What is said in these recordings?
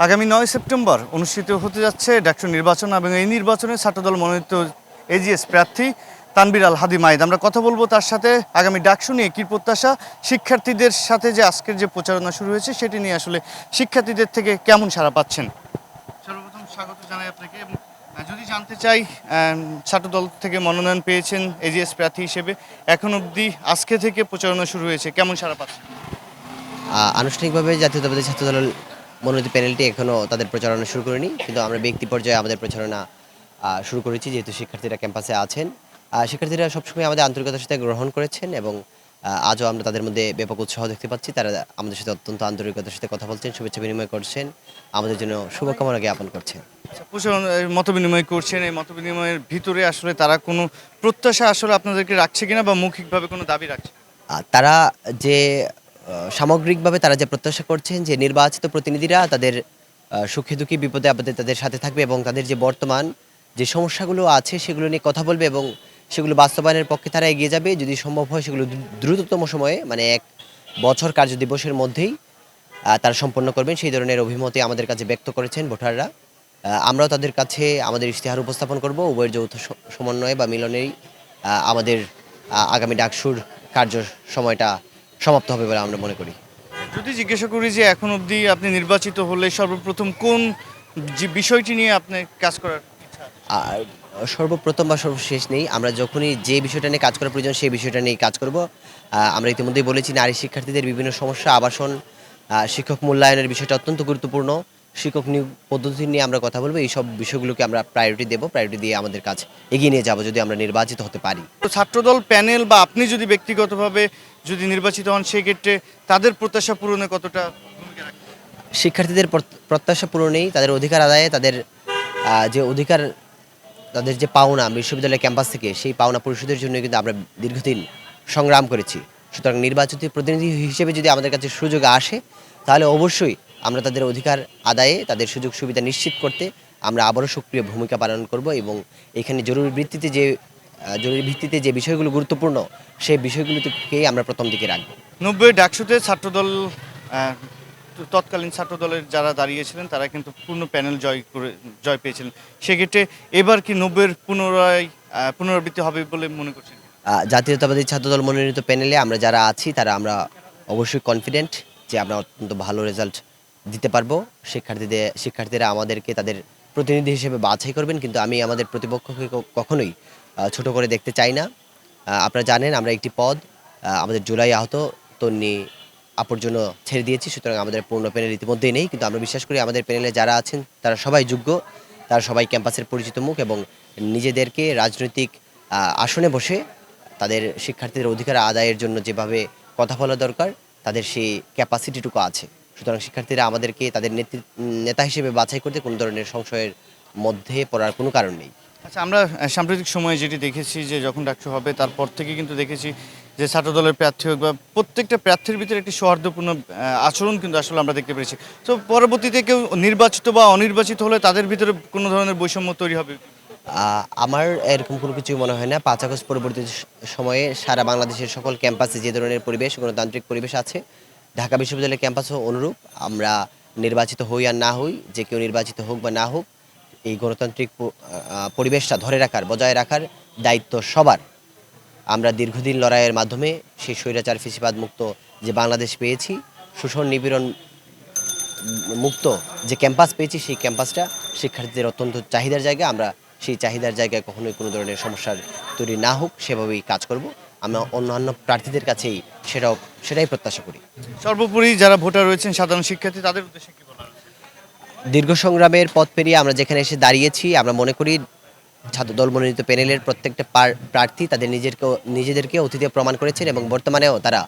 আগামী নয় সেপ্টেম্বর অনুষ্ঠিত হতে যাচ্ছে ডাকসু নির্বাচন এবং এই নির্বাচনে ছাত্রদল মনোনীত এজিএস প্রার্থী তানবির আল হাদি মাইদ। আমরা কথা বলব তার সাথে আগামী ডাকসু নিয়ে কী প্রত্যাশা শিক্ষার্থীদের সাথে যে আজকের যে প্রচারণা শুরু হয়েছে সেটি নিয়ে আসলে শিক্ষার্থীদের থেকে কেমন সাড়া পাচ্ছেন? সর্বপ্রথম স্বাগত জানাই আপনাকে এবং যদি জানতে চাই ছাত্রদল থেকে মনোনয়ন পেয়েছেন এজিএস প্রার্থী হিসেবে এখন অবধি আজকে থেকে প্রচারণা শুরু হয়েছে কেমন সাড়া পাচ্ছেন? আনুষ্ঠানিকভাবে জাতীয়তাবাদী ছাত্রদল মনোনীত প্যানেলটি এখনও তাদের প্রচারণা শুরু করেনি কিন্তু আমরা ব্যক্তি পর্যায়ে আমাদের প্রচারণা শুরু করেছি যেহেতু শিক্ষার্থীরা ক্যাম্পাসে আছেন। শিক্ষার্থীরা সবসময় আমাদের আন্তরিকতার সাথে গ্রহণ করেছেন এবং আজও আমরা তাদের মধ্যে ব্যাপক উৎসাহ দেখতে পাচ্ছি। তারা আমাদের সাথে অত্যন্ত আন্তরিকতার সাথে কথা বলছেন শুভেচ্ছা বিনিময় করছেন আমাদের জন্য শুভকামনা জ্ঞাপন করছেন। আচ্ছা, মত বিনিময় করছেন এই মত বিনিময়ের ভিতরে আসলে তারা কোনো প্রত্যাশা আসলে আপনাদেরকে রাখছে কিনা বা মৌখিকভাবে কোনো দাবি রাখছে? তারা যে সামগ্রিকভাবে তারা যে প্রত্যাশা করছেন যে নির্বাচিত প্রতিনিধিরা তাদের সুখে দুঃখে বিপদে আপদে তাদের সাথে থাকবে এবং তাদের যে বর্তমান যে সমস্যাগুলো আছে সেগুলো নিয়ে কথা বলবে এবং সেগুলো বাস্তবায়নের পক্ষে তারা এগিয়ে যাবে। যদি সম্ভব হয় সেগুলো দ্রুততম সময়ে মানে এক বছর কার্য দিবসের মধ্যেই তারা সম্পন্ন করবেন। সেই ধরনের অভিমতি আমাদের কাছে ব্যক্ত করেছেন ভোটাররা। আমরাও তাদের কাছে আমাদের ইশতেহার উপস্থাপন করব। উভয়ের যৌথ সমন্বয়ে বা মিলনেই আমাদের আগামী ডাকসুর কার্য সময়টা সমাপ্ত হবে বলে আমরা মনে করি। যদি জিজ্ঞাসা করি যে এখন অবধি আপনি নির্বাচিত হলে সর্বপ্রথম কোন যে বিষয়টি নিয়ে আপনি কাজ করার আর সর্বপ্রথম বা সর্বশেষ নেই আমরা যখনই যে বিষয়টা নিয়ে কাজ করা প্রয়োজন সেই বিষয়টা নিয়ে কাজ করব। আমরা ইতিমধ্যেই বলেছি নারী শিক্ষার্থীদের বিভিন্ন সমস্যা আবাসন শিক্ষক মূল্যায়নের বিষয়টা অত্যন্ত গুরুত্বপূর্ণ। শিক্ষক নিয়োগ পদ্ধতি নিয়ে আমরা কথা বলব এই সব বিষয়গুলোকে আমরা প্রায়োরিটি দেবো প্রায়োরিটি দিয়ে আমাদের কাজ এগিয়ে নিয়ে যাব যদি আমরা নির্বাচিত হতে পারি। তো ছাত্রদল প্যানেল বা আপনি যদি ব্যক্তিগতভাবে যদি নির্বাচিত হন সেই ক্ষেত্রে তাদের প্রত্যাশা পূরণে কতটা শিক্ষার্থীদের প্রত্যাশা পূরণেই তাদের অধিকার আদায়ে তাদের যে অধিকার, তাদের যে পাওনা বিশ্ববিদ্যালয় ক্যাম্পাস থেকে, সেই পাওনা পরিশোধের জন্য কিন্তু আমরা দীর্ঘদিন সংগ্রাম করেছি। সুতরাং নির্বাচিত প্রতিনিধি হিসেবে যদি আমাদের কাছে সুযোগ আসে, তাহলে অবশ্যই আমরা তাদের অধিকার আদায়ে, তাদের সুযোগ সুবিধা নিশ্চিত করতে আমরা আবারও সক্রিয় ভূমিকা পালন করব এবং এখানে জরুরি ভিত্তিতে যে জরুরি ভিত্তিতে যে বিষয়গুলো গুরুত্বপূর্ণ সেই বিষয়গুলোকেই আমরা প্রথম দিকে রাখব। নব্বই ডাকসুতে ছাত্রদল তৎকালীন ছাত্রদলের যারা দাঁড়িয়েছিলেন তারা কিন্তু পূর্ণ প্যানেল জয় করে জয় পেয়েছিলেন। সেক্ষেত্রে এবার কি নব্বইয়ের পুনরায় পুনরাবৃত্তি হবে বলে মনে করছেন জাতীয়তাবাদী ছাত্রদল মনোনীত প্যানেলে আমরা যারা আছি তারা আমরা অবশ্যই কনফিডেন্ট যে আমরা অত্যন্ত ভালো রেজাল্ট দিতে পারব। শিক্ষার্থীদের শিক্ষার্থীরা আমাদেরকে তাদের প্রতিনিধি হিসেবে বাছাই করবেন কিন্তু আমি আমাদের প্রতিপক্ষকে কখনোই ছোট করে দেখতে চাই না। আপনারা জানেন আমরা একটি পদ আমাদের জুলাই আহত তন্নি আপুর জন্য ছেড়ে দিয়েছি, সুতরাং আমাদের পূর্ণ প্যানেল ইতিমধ্যেই নেই, কিন্তু আমরা বিশ্বাস করি আমাদের প্যানেলে যারা আছেন, তারা সবাই যোগ্য, তারা সবাই ক্যাম্পাসের পরিচিত মুখ এবং নিজেদেরকে রাজনৈতিক আসনে বসে তাদের শিক্ষার্থীদের অধিকার আদায়ের জন্য যেভাবে কথা বলা দরকার, তাদের সেই ক্যাপাসিটিটুকু আছে। সুতরাং শিক্ষার্থীরা আমাদেরকে তাদের নেতৃ- নেতা হিসেবে বাছাই করতে কোনো ধরনের সংশয়ের মধ্যে পড়ার কোনো কারণ নেই। আচ্ছা আমরা সাম্প্রতিক সময়ে যেটি দেখেছি যে যখন ডাকসু হবে, তারপর থেকে কিন্তু দেখেছি যে ছাত্রদলের প্রার্থী হোক বা প্রত্যেকটা প্রার্থীর ভিতরে একটি সৌহার্দ্যপূর্ণ আচরণ কিন্তু আসলে আমরা দেখতে পেরেছি। তো পরবর্তীতে কেউ নির্বাচিত বা অনির্বাচিত হলে তাদের ভিতরে কোনো ধরনের বৈষম্য তৈরি হবে? আমার এরকম কোনো কিছুই মনে হয় না। পাঁচ আগস্ট পরবর্তী সময়ে সারা বাংলাদেশের সকল ক্যাম্পাসে যে ধরনের পরিবেশ, গণতান্ত্রিক পরিবেশ আছে, ঢাকা বিশ্ববিদ্যালয়ের ক্যাম্পাসও অনুরূপ। আমরা নির্বাচিত হই আর না হই, যে কেউ নির্বাচিত হোক বা না হোক এই গণতান্ত্রিক পরিবেশটা ধরে রাখার, বজায় রাখার দায়িত্ব সবার। আমরা দীর্ঘদিন লড়াইয়ের মাধ্যমে সেই স্বৈরাচার ফিসিবাদ মুক্ত যে বাংলাদেশ পেয়েছি, শোষণ নিপীড়ন মুক্ত যে ক্যাম্পাস পেয়েছি, সেই ক্যাম্পাসটা শিক্ষার্থীদের অত্যন্ত চাহিদার জায়গা। আমরা সেই চাহিদার জায়গায় কখনোই কোনো ধরনের সমস্যার তৈরি না হোক, সেভাবেই কাজ করব। আমরা অন্যান্য প্রার্থীদের কাছেই সেটাও, সেটাই প্রত্যাশা করি। সর্বোপরি যারা ভোটার রয়েছেন, সাধারণ শিক্ষার্থী, তাদের উদ্দেশ্যে? দীর্ঘ সংগ্রামের পথ পেরিয়ে আমরা যেখানে এসে দাঁড়িয়েছি, আমরা মনে করি ছাত্রদল মনোনীত প্যানেলের প্রত্যেকটা প্রার্থী তাদের নিজেরকে নিজেদেরকে অতীতে প্রমাণ করেছেন এবং বর্তমানেও তারা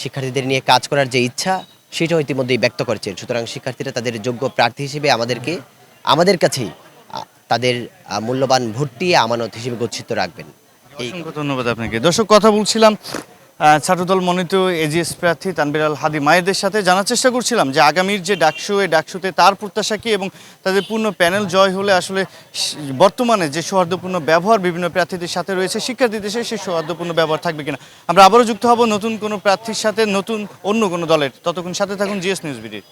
শিক্ষার্থীদের নিয়ে কাজ করার যে ইচ্ছা, সেটাও ইতিমধ্যেই ব্যক্ত করেছেন। সুতরাং শিক্ষার্থীরা তাদের যোগ্য প্রার্থী হিসেবে আমাদেরকে, আমাদের কাছেই তাদের মূল্যবান ভোটটি আমানত হিসেবে গচ্ছিত রাখবেন। এই ধন্যবাদ আপনাকে। দর্শক, কথা বলছিলাম ছাত্রদল মনোনীত এজিএস প্রার্থী তানবির আল হাদি মায়েদের সাথে জানার চেষ্টা করছিলাম যে আগামীর যে ডাকসু, এই ডাকসুতে তার প্রত্যাশা কি এবং তাদের পূর্ণ প্যানেল জয় হলে আসলে বর্তমানে যে সৌহার্দ্যপূর্ণ ব্যবহার বিভিন্ন প্রার্থীদের সাথে রয়েছে, শিক্ষার্থীদের সাথে সেই সৌহার্দ্যপূর্ণ ব্যবহার থাকবে কিনা? আমরা আবারও যুক্ত হব নতুন কোনো প্রার্থীর সাথে, নতুন অন্য কোনো দলের। ততক্ষণ সাথে থাকুন জিএস নিউজ বিডির